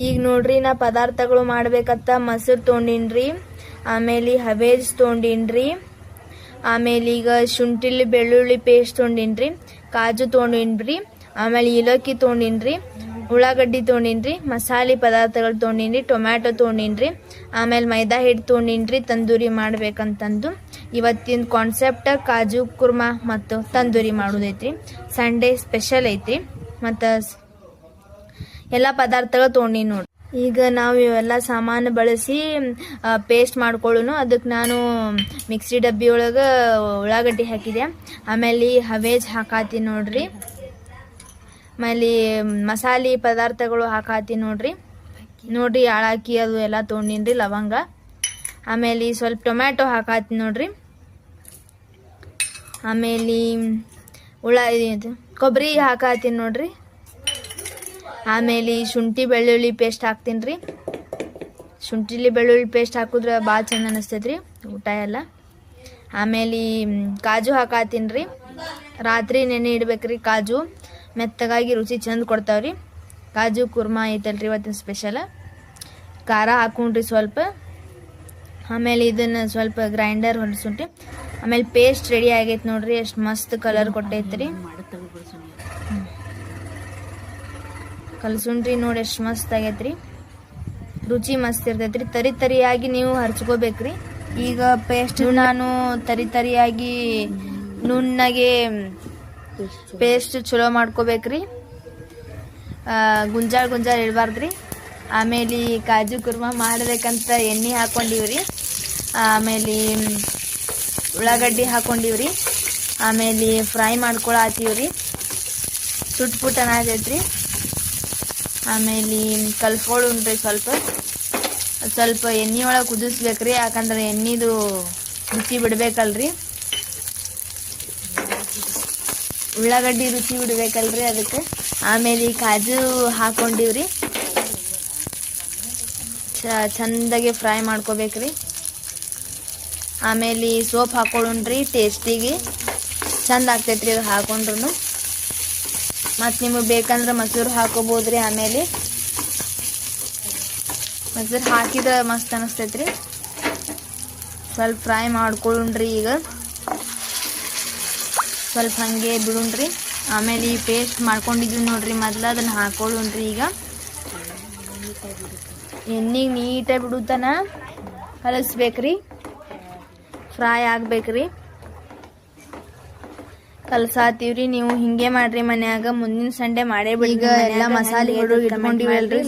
ಈಗ ನೋಡ್ರಿ ನಾ ಪದಾರ್ಥಗಳು ಮಾಡ್ಬೇಕತ್ತ ಮೊಸರು ತೊಂಡಿನ್ರಿ ಆಮೇಲೆ ಹವೇಜ್ ತೊಗೊಂಡಿನ್ರಿ, ಆಮೇಲೆ ಈಗ ಶುಂಠಿಲಿ ಬೆಳ್ಳುಳ್ಳಿ ಪೇಸ್ಟ್ ತೊಂಡಿನ್ರಿ ಕಾಜು ತೊಗೊಂಡಿನ್ರಿ, ಆಮೇಲೆ ಇಲಕ್ಕಿ ತೊಗೊಂಡಿನ್ರಿ, ಉಳ್ಳಾಗಡ್ಡಿ ತೊಗೊಂಡಿನ್ರಿ, ಮಸಾಲೆ ಪದಾರ್ಥಗಳು ತೊಗೊಂಡಿನ್ರಿ, ಟೊಮ್ಯಾಟೊ ತೊಂಡಿನ್ರಿ ಆಮೇಲೆ ಮೈದಾ ಹಿಟ್ಟು ತೊಗೊಂಡಿನ್ರಿ, ತಂದೂರಿ ಮಾಡ್ಬೇಕಂತಂದು. ಇವತ್ತಿನ ಕಾನ್ಸೆಪ್ಟ್ ಕಾಜು, ಕುರ್ಮಾ ಮತ್ತು ತಂದೂರಿ ಮಾಡೋದೈತ್ರಿ. ಸಂಡೇ ಸ್ಪೆಷಲ್ ಐತ್ರಿ. ಮತ್ತು ಎಲ್ಲ ಪದಾರ್ಥಗಳು ತೊಗೊಂಡಿನಿ ನೋಡಿ. ಈಗ ನಾವು ಇವೆಲ್ಲ ಸಾಮಾನು ಬಳಸಿ ಪೇಸ್ಟ್ ಮಾಡ್ಕೊಳ್ಳೋನು. ಅದಕ್ಕೆ ನಾನು ಮಿಕ್ಸಿ ಡಬ್ಬಿ ಒಳಗೆ ಉಳ್ಳಾಗಡ್ಡಿ ಹಾಕಿದೆ. ಆಮೇಲೆ ಹವೇಜ್ ಹಾಕಾತಿ ನೋಡ್ರಿ. ಆಮೇಲೆ ಮಸಾಲೆ ಪದಾರ್ಥಗಳು ಹಾಕಾತಿ ನೋಡ್ರಿ. ನೋಡ್ರಿ ಆಳಾಕಿ ಅದು ಎಲ್ಲ ತೊಗೊಂಡಿನ್ರಿ ಲವಂಗ. ಆಮೇಲೆ ಸ್ವಲ್ಪ ಟೊಮ್ಯಾಟೊ ಹಾಕಾತಿ ನೋಡ್ರಿ. ಆಮೇಲೆ ಉಳ್ಳ ಕೊಬ್ಬರಿ ಹಾಕಾತೀನಿ ನೋಡ್ರಿ. ಆಮೇಲೆ ಶುಂಠಿ ಬೆಳ್ಳುಳ್ಳಿ ಪೇಸ್ಟ್ ಹಾಕ್ತೀನಿ ರೀ ಶುಂಠಿಲಿ ಬೆಳ್ಳುಳ್ಳಿ ಪೇಸ್ಟ್ ಹಾಕಿದ್ರೆ ಭಾಳ ಚೆಂದ ಅನಿಸ್ತೈತೆ ರೀ ಊಟ ಎಲ್ಲ ಆಮೇಲೆ ಕಾಜು ಹಾಕಾತೀನಿ ರೀ ರಾತ್ರಿ ನೆನೆ ಇಡ್ಬೇಕ್ರಿ ಕಾಜು ಮೆತ್ತಗಾಗಿ ರುಚಿ ಚಂದ ಕೊಡ್ತಾವ್ರಿ ಕಾಜು ಕುರ್ಮಾ ಐತಲ್ರಿ ಇವತ್ತಿನ ಸ್ಪೆಷಲ್ ಖಾರ ಹಾಕೊಂಡ್ರಿ ಸ್ವಲ್ಪ ಆಮೇಲೆ ಇದನ್ನು ಸ್ವಲ್ಪ ಗ್ರೈಂಡರ್ ಹೊಡ್ಸುಂಟ್ರಿ ಆಮೇಲೆ ಪೇಸ್ಟ್ ರೆಡಿ ಆಗೈತೆ ನೋಡ್ರಿ ಎಷ್ಟು ಮಸ್ತ್ ಕಲರ್ ಕೊಟ್ಟೈತ್ರಿ ಕಲ್ಸುಂಡ್ರಿ ನೋಡಿ ಎಷ್ಟು ಮಸ್ತ್ ಆಗೈತ್ರಿ. ರುಚಿ ಮಸ್ತ್ ಇರ್ತೈತ್ರಿ. ತರಿ ತರಿಯಾಗಿ ನೀವು ಹರ್ಚ್ಕೋಬೇಕ್ರಿ. ಈಗ ಪೇಸ್ಟ್ ನಾನು ತರಿ ತರಿಯಾಗಿ ನುಣ್ಣಗೆ ಪೇಸ್ಟ್ ಚಲೋ ಮಾಡ್ಕೋಬೇಕ್ರಿ. ಗುಂಜಾಳ ಗುಂಜಾಳ ಇಡಬಾರ್ದ್ರಿ. ಆಮೇಲೆ ಕಾಜು ಕುರ್ಮ ಮಾಡಬೇಕಂತ ಎಣ್ಣೆ ಹಾಕೊಂಡಿವ್ರಿ. ಆಮೇಲೆ ಉಳ್ಳಾಗಡ್ಡಿ ಹಾಕೊಂಡಿವ್ರಿ. ಆಮೇಲೆ ಫ್ರೈ ಮಾಡ್ಕೊಳತ್ತೀವ್ರಿ ಸುಟ್ ಪುಟ್ ಆಮೇಲೆ ರೀ ಸ್ವಲ್ಪ. ಸ್ವಲ್ಪ ಎಣ್ಣೆ ಒಳಗೆ ಕುದಿಸ್ಬೇಕು ರೀ ಯಾಕಂದ್ರೆ ಎಣ್ಣೆದು ರುಚಿ ಬಿಡ್ಬೇಕಲ್ರಿ. ಉಳ್ಳಾಗಡ್ಡಿ ರುಚಿ ಬಿಡ್ಬೇಕಲ್ರಿ ಅದಕ್ಕೆ. ಆಮೇಲೆ ಕಾಜು ಹಾಕೊಂಡಿವ್ರಿ. ಚಂದಾಗಿ ಫ್ರೈ ಮಾಡ್ಕೋಬೇಕ್ರಿ. ಆಮೇಲೆ ಸೋಪ್ ಹಾಕೊಳ್ಳೋಣ್ರಿ ಟೇಸ್ಟಿಗೆ. ಚಂದ ಆಗ್ತೈತ್ರಿ ಅದು ಹಾಕೊಂಡ್ರು ಮತ್ತು ನಿಮಗೆ ಬೇಕಂದ್ರೆ ಮೊಸರು ಹಾಕೋಬೋದ್ರಿ ಆಮೇಲೆ. ಮೊಸರು ಹಾಕಿದ್ರೆ ಮಸ್ತ್ ಅನಿಸ್ತೈತ್ರಿ. ಸ್ವಲ್ಪ ಫ್ರೈ ಮಾಡ್ಕೊಳ್ಳೋಣ್ರಿ ಈಗ. ಸ್ವಲ್ಪ ಹಾಗೆ ಬಿಡುಣ್ರಿ. ಆಮೇಲೆ ಈ ಪೇಸ್ಟ್ ಮಾಡ್ಕೊಂಡಿದ್ವಿ ನೋಡ್ರಿ, ಮೊದಲು ಅದನ್ನ ಹಾಕೊಳ್ಳೋಣ್ರಿ ಈಗ. ಎಣ್ಣೆಗೆ ನೀಟಾಗಿ ಬಿಡುತ್ತಾನ ಕಲಿಸ್ಬೇಕ್ರಿ. ಫ್ರೈ ಆಗ್ಬೇಕ್ರಿ. ಕಲ್ಸಾತೀವ್ರಿ ನೀವು ಹಿಂಗೆ ಮಾಡ್ರಿ ಮನ್ಯಾಗ ಮುಂದಿನ ಸಂಡೆ ಮಾಡೇ ಬಿಡಿ ಈಗ ಎಲ್ಲ ಮಸಾಲೆಗಳು ಇಟ್ಕೊಂಡಿವಲ್ರಿ